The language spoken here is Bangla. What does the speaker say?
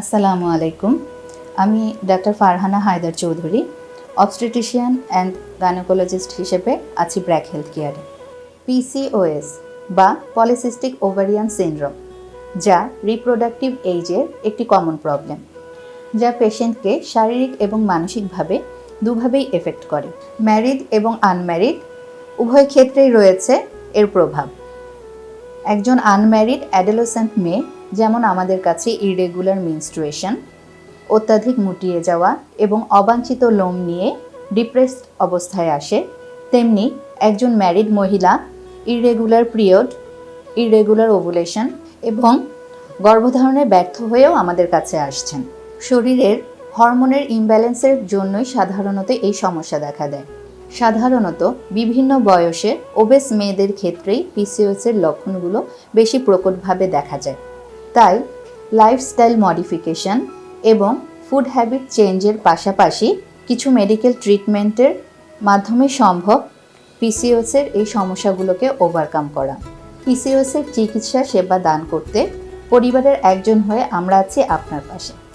আসসালামু আলাইকুম। আমি doctor Farhana Haider Chowdhury, obstetrician and gynaecologist হিসেবে আছি ব্র্যাক হেলথ কেয়ারে। পিসিওএস বা পলিসিস্টিক ওভারিয়ান সিনড্রোম, যা রিপ্রোডাক্টিভ এইজের একটি কমন প্রবলেম, যা পেশেন্টকে শারীরিক এবং মানসিকভাবে দুভাবেই এফেক্ট করে। ম্যারিড এবং আনম্যারিড উভয় ক্ষেত্রেই রয়েছে এর প্রভাব। একজন আনম্যারিড অ্যাডোলেসেন্ট মেয়ে, যেমন আমাদের কাছে ইরেগুলার মিনস্ট্রুয়েশন অত্যাধিক মুটিয়ে যাওয়া এবং অবাঞ্ছিত লোম নিয়ে ডিপ্রেসড অবস্থায় আসে, তেমনি একজন ম্যারিড মহিলা ইরেগুলার পিরিয়ড ইরেগুলার ওভুলেশন এবং গর্ভধারণে ব্যর্থ হয়েও আমাদের কাছে আসছেন। শরীরের হরমোনের ইমব্যালেন্সের জন্যই সাধারণত এই সমস্যা দেখা দেয়। সাধারণত বিভিন্ন বয়সে ওবেস মেয়েদের ক্ষেত্রেই পিসিওএসের লক্ষণগুলো বেশি প্রকটভাবে দেখা যায়। তাই লাইফস্টাইল মডিফিকেশন এবং ফুড হ্যাবিট চেঞ্জের পাশাপাশি কিছু মেডিকেল ট্রিটমেন্টের মাধ্যমে সম্ভব পিসিওসের এই সমস্যাগুলোকে ওভারকাম করা। পিসিওসের চিকিৎসা সেবা দান করতে পরিবারের একজন হয়ে আমরা আছি আপনার পাশে।